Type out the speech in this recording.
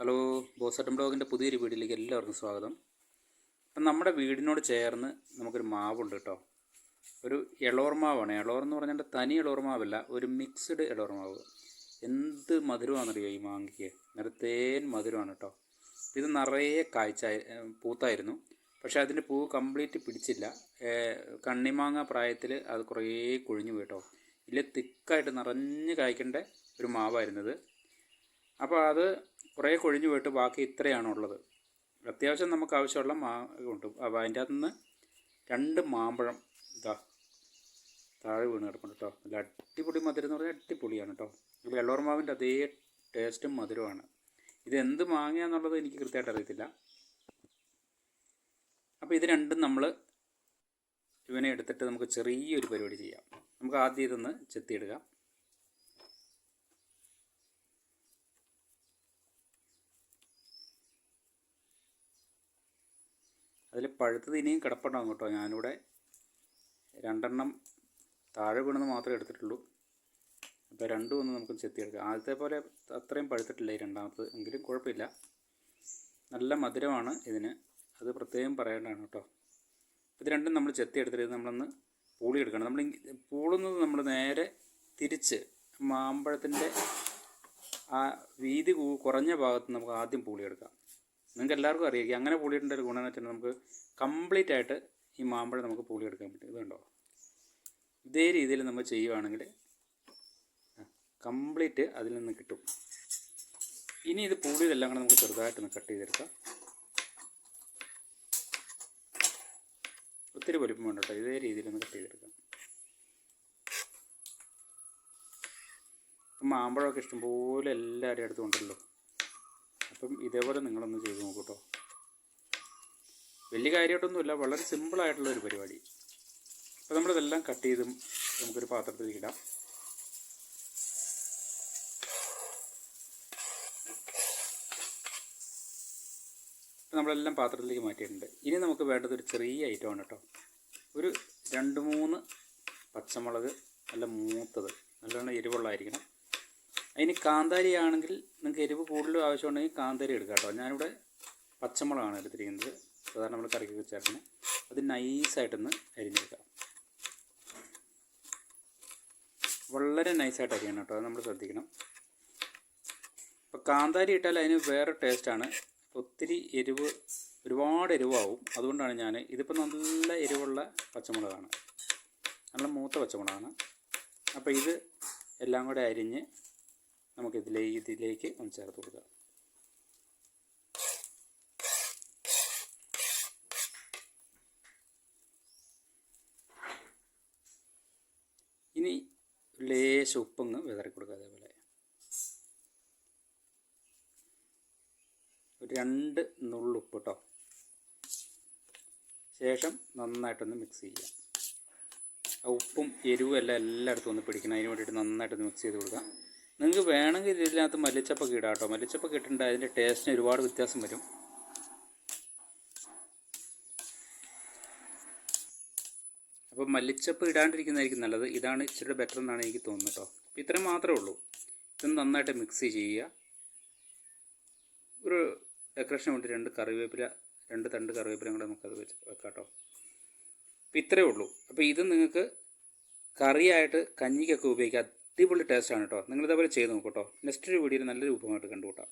Hello ബോസട്ടം ബ്ലോഗിന്റെ പുതിയൊരു വീഡിയോയിലേക്ക് എല്ലാവർക്കും സ്വാഗതം. അപ്പം നമ്മുടെ വീടിനോട് ചേർന്ന് നമുക്കൊരു മാവുണ്ട് കേട്ടോ. ഒരു ഇളോർ മാവാണ്. ഇളോർ എന്ന് പറഞ്ഞാൽ തനി ഇളോർ മാവല്ല ഒരു മിക്സ്ഡ് ഇളോർ മാവ്. എന്ത് മധുരമാണെന്നറിയോ ഈ മാങ്ങയ്ക്ക്? നിരത്തേൻ മധുരമാണ് കേട്ടോ. ഇത് നിറയെ കാഴ്ച പൂത്തായിരുന്നു. പക്ഷേ അതിന്റെ പൂവ് കംപ്ലീറ്റ് പിടിച്ചില്ല. കണ്ണിമാങ്ങ പ്രായത്തിൽ അത് കുറേ കൊഴിഞ്ഞു പോയി കേട്ടോ. ഇല്ല തിക്കായിട്ട് നിറഞ്ഞ് കായ്ക്കേണ്ട ഒരു മാവായിരുന്നത് അപ്പോൾ അത് കുറേ കൊഴിഞ്ഞു പോയിട്ട് ബാക്കി ഇത്രയാണുള്ളത്. അത്യാവശ്യം നമുക്ക് ആവശ്യമുള്ള മാ ഉണ്ട് അപ്പോൾ അതിന്റെ അകത്ത് നിന്ന് രണ്ട് മാമ്പഴം ഇതാ താഴെ വീണ് കിടപ്പുണ്ട് കേട്ടോ നല്ല അടിപൊളി മധുരം എന്ന് പറഞ്ഞാൽ അടിപൊളിയാണ് കേട്ടോ ഈ വെള്ളോർ മാവിന്റെ അതേ ടേസ്റ്റും മധുരമാണ് ഇത് എന്ത് മാങ്ങയാന്നുള്ളത് എനിക്ക് കൃത്യമായിട്ട് അറിയത്തില്ല. അപ്പോൾ ഇത് രണ്ടും നമ്മൾ ഇവനെ എടുത്തിട്ട് നമുക്ക് ചെറിയൊരു പരിപാടി ചെയ്യാം. നമുക്ക് ആദ്യം ഇതൊന്ന് ചെത്തിയിടുക. അതിൽ പഴുത്തത് ഇനിയും കിടപ്പുണ്ടാകും കേട്ടോ ഞാനിവിടെ രണ്ടെണ്ണം താഴെ വീണെന്ന് മാത്രമേ എടുത്തിട്ടുള്ളൂ. അപ്പോൾ രണ്ടും ഒന്ന് നമുക്ക് ചെത്തിയെടുക്കാം. ആദ്യത്തെ പോലെ അത്രയും പഴുത്തിട്ടില്ല ഈ രണ്ടാമത്തത്. എങ്കിലും കുഴപ്പമില്ല. നല്ല മധുരമാണ് ഇതിന്. അത് പ്രത്യേകം പറയേണ്ടതാണ് കേട്ടോ. ഇത് രണ്ടും നമ്മൾ ചെത്തി എടുത്തിട്ട് നമ്മളൊന്ന് പൂളിയെടുക്കണം. നമ്മൾ പൂളുന്നത് നമ്മൾ നേരെ തിരിച്ച് മാമ്പഴത്തിന്റെ ആ വീതി കുറഞ്ഞ ഭാഗത്ത് നമുക്ക് ആദ്യം പൂളി എടുക്കാം നിങ്ങൾക്ക് എല്ലാവർക്കും അറിയാം അങ്ങനെ പൂളിയിടേണ്ട ഒരു ഗുണം എന്ന് വെച്ചാൽ നമുക്ക് കംപ്ലീറ്റ് ആയിട്ട് ഈ മാമ്പഴം നമുക്ക് പൂളിയെടുക്കാൻ പറ്റും. ഇത് കണ്ടോ? ഇതേ രീതിയിൽ നമ്മൾ ചെയ്യുവാണെങ്കിൽ കംപ്ലീറ്റ് അതിൽ നിന്ന് കിട്ടും. ഇനി ഇത് പൂളിയതെല്ലാം കൂടെ നമുക്ക് ചെറുതായിട്ടൊന്ന് കട്ട് ചെയ്തെടുക്കാം. ഒത്തിരി വലിപ്പം വേണ്ട കേട്ടോ. ഇതേ രീതിയിലൊന്ന് കട്ട് ചെയ്തെടുക്കാം. മാമ്പഴമൊക്കെ ഇഷ്ടംപോലെ എല്ലാവരും അടുത്തും ഉണ്ടല്ലോ ഇതേപോലെ നിങ്ങളൊന്ന് ചെയ്ത് നോക്കൂ കേട്ടോ വലിയ കാര്യമായിട്ടൊന്നുമില്ല വളരെ സിമ്പിളായിട്ടുള്ള ഒരു പരിപാടി. അപ്പോൾ നമ്മളിതെല്ലാം കട്ട് ചെയ്തും നമുക്കൊരു പാത്രത്തിലേക്ക് ഇടാം. നമ്മളെല്ലാം പാത്രത്തിലേക്ക് മാറ്റിയിട്ടുണ്ട്. ഇനി നമുക്ക് വേണ്ടത് ഒരു ചെറിയ ഐറ്റമാണ് കേട്ടോ ഒരു രണ്ട് മൂന്ന് പച്ചമുളക് നല്ല മൂത്തത് നല്ലോണം എരിവുള്ളതായിരിക്കണം. അതിന് കാന്താരി ആണെങ്കിൽ നിങ്ങൾക്ക് എരിവ് കൂടുതൽ ആവശ്യമുണ്ടെങ്കിൽ കാന്താരി എടുക്കാം കേട്ടോ. ഞാനിവിടെ പച്ചമുളകാണ് എടുത്തിരിക്കുന്നത്. സാധാരണ നമ്മൾ കറിക്ക് ചേർക്കുന്നത് അത് നൈസായിട്ടൊന്ന് അരിഞ്ഞെടുക്കാം. വളരെ നൈസായിട്ട് അരിയണം കേട്ടോ. അത് നമ്മൾ ശ്രദ്ധിക്കണം. ഇപ്പോൾ കാന്താരി ഇട്ടാൽ അതിന് വേറെ ടേസ്റ്റാണ് ഒത്തിരി എരിവ് ഒരുപാട് എരിവാവും. അതുകൊണ്ടാണ് ഞാൻ ഇതിപ്പോൾ നല്ല എരിവുള്ള പച്ചമുളകാണ്. നല്ല മൂത്ത പച്ചമുളകാണ്. അപ്പോൾ ഇത് എല്ലാം കൂടെ അരിഞ്ഞ് നമുക്ക് ഇതിലേ ഇതിലേക്ക് ഒന്ന് ചേർത്ത് കൊടുക്കാം. ഇനി ലേശ ഉപ്പങ്ങ് വിതറി കൊടുക്കുക അതേപോലെ. ഒരു രണ്ട് നുള്ളുപ്പ് കേട്ടോ ശേഷം നന്നായിട്ടൊന്ന് മിക്സ് ചെയ്യുക ആ ഉപ്പും എരിവും എല്ലാം എല്ലായിടത്തും ഒന്ന് പിടിക്കണം. അതിന് വേണ്ടിയിട്ട് നന്നായിട്ടൊന്ന് മിക്സ് ചെയ്ത് കൊടുക്കുക നിങ്ങൾക്ക് വേണമെങ്കിൽ ഇതിനകത്ത് മല്ലിച്ചപ്പൊക്കെ ഇടാം കേട്ടോ. മല്ലിച്ചപ്പൊക്കെ ഇട്ടിട്ടുണ്ട് അതിന്റെ ടേസ്റ്റിന് ഒരുപാട് വ്യത്യാസം വരും. അപ്പോൾ മല്ലിച്ചപ്പ് ഇടാണ്ടിരിക്കുന്നതായിരിക്കും നല്ലത്. ഇതാണ് ഇച്ചിരി ബെറ്റർ എന്നാണ് എനിക്ക് തോന്നുന്നത് കേട്ടോ. ഇത്രയും മാത്രമേ ഉള്ളൂ. ഇതൊന്ന് നന്നായിട്ട് മിക്സ് ചെയ്യുക. ഒരു ഡെക്കറേഷൻ വേണ്ടി രണ്ട് കറിവേപ്പില രണ്ട് തണ്ട് കറിവേപ്പില കൂടെ നമുക്കത് വെച്ച് വെക്കാം കേട്ടോ. അപ്പോൾ ഇത്രയേ ഉള്ളൂ. അപ്പോൾ ഇത് നിങ്ങൾക്ക് കറിയായിട്ട് കഞ്ഞിക്കൊക്കെ ഉപയോഗിക്കാം. അടിപൊളി ടേസ്റ്റാണ് കേട്ടോ. നിങ്ങളിതേപോലെ ചെയ്ത് നോക്കൂ കേട്ടോ. നെക്സ്റ്റ് ഒരു വീഡിയോയിൽ നല്ലൊരു ഉപമായിട്ട് കണ്ടുകൂട്ടാം